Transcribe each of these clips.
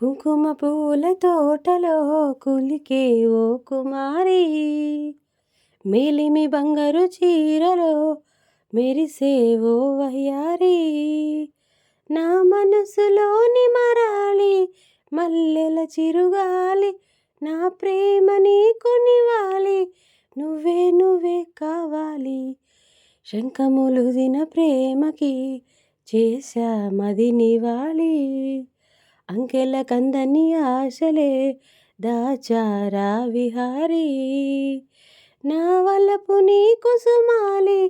కుంకుమ పూల తోటలో కులికే ఓ కుమారి. మేలిమి బంగారు చీరలో మెరిసేవో వయ్యారి. నా మనసులోని మరాలి మల్లెల చిరుగాలి నా ప్రేమ నీకు నివాలి నువ్వే నువ్వే కావాలి. శంఖములుదిన ప్రేమకి చేశామది నివాలి అంకెల కందని ఆశలే దాచారా విహారీ. నా వలపు నీ కుసుమాలి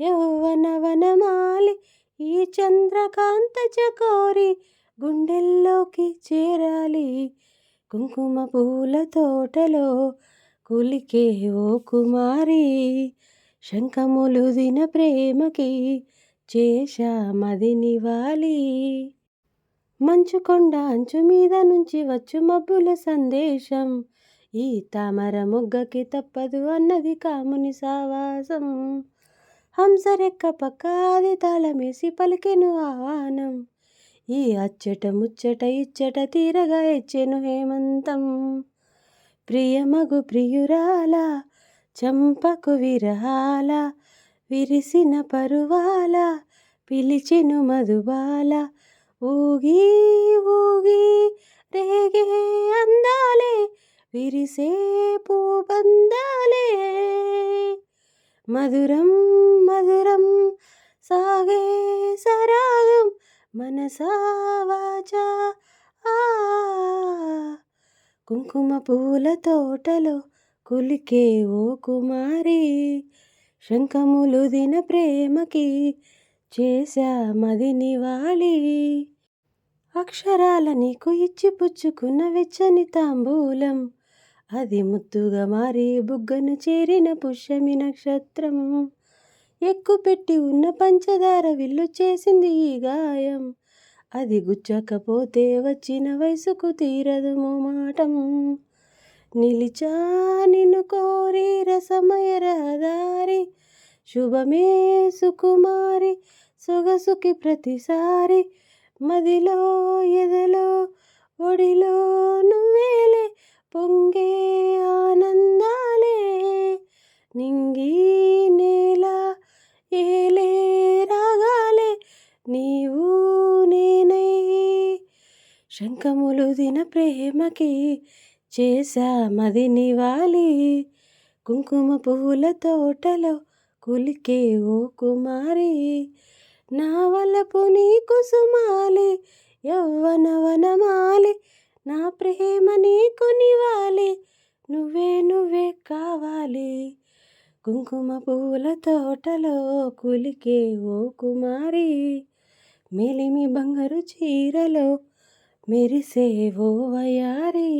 యౌవన వనమాలి ఈ చంద్రకాంత చకోరి గుండెల్లోకి చేరాలి. కుంకుమ పూల తోటలో కులికే ఓ కుమారి శంఖములుదిన ప్రేమకి చేశామది నివాలి మంచుకొండ అంచు మీద నుంచి వచ్చు మబ్బుల సందేశం. ఈ తామర ముగ్గకి తప్పదు అన్నది కాముని సావాసం. హంసరెక్క పక్క ఆది తాళమేసి పలికెను ఆహ్వానం. ఈ అచ్చట ముచ్చట ఇచ్చట తీరగా ఎచ్చెను హేమంతం. ప్రియమగు ప్రియురాల చంపకు విరహాల విరిసిన పరువాల పిలిచెను మధుబాల ఊగి ఊగి రేగే అందాలే విరిసే పూబందాలే. మధురం మధురం సాగే సరాగం మనసావాచా కుంకుమ పూల తోటలో కులికే ఓ కుమారి శంఖములుదిన ప్రేమకి చేశామది మది అక్షరాల నీకు ఇచ్చి పుచ్చుకున్న వెచ్చని తాంబూలం. అది ముద్దుగా మారి బుగ్గను చేరిన పుష్యమి నక్షత్రం. ఎక్కుపెట్టి ఉన్న పంచదార విల్లు చేసింది ఈ గాయం. అది గుచ్చకపోతే వచ్చిన వయసుకు తీరదు మోమాటం. నిలిచా నిన్ను కోరి రసమయ రహదారి. శుభమే సుకుమారి సొగసుకి ప్రతిసారి. మదిలో ఎదలో ఒడిలో నువ్వేలే పొంగే ఆనందాలే. నింగి నేల ఏలే రాగాలే నీవు నేనై. శంఖములు దిన ప్రేమకి చేశామది నివాలి కుంకుమ పువ్వుల తోటలో కులికే ఓ కుమారి నా వలపు నీ కుసుమాలి యవ్వన వనమాలి నా ప్రేమ నీకు నివాలి నువ్వే నువ్వే కావాలి. కుంకుమ పూల తోటలో కులికే ఓ కుమారి మెలిమి బంగారు చీరలో మెరిసే ఓ వయారీ.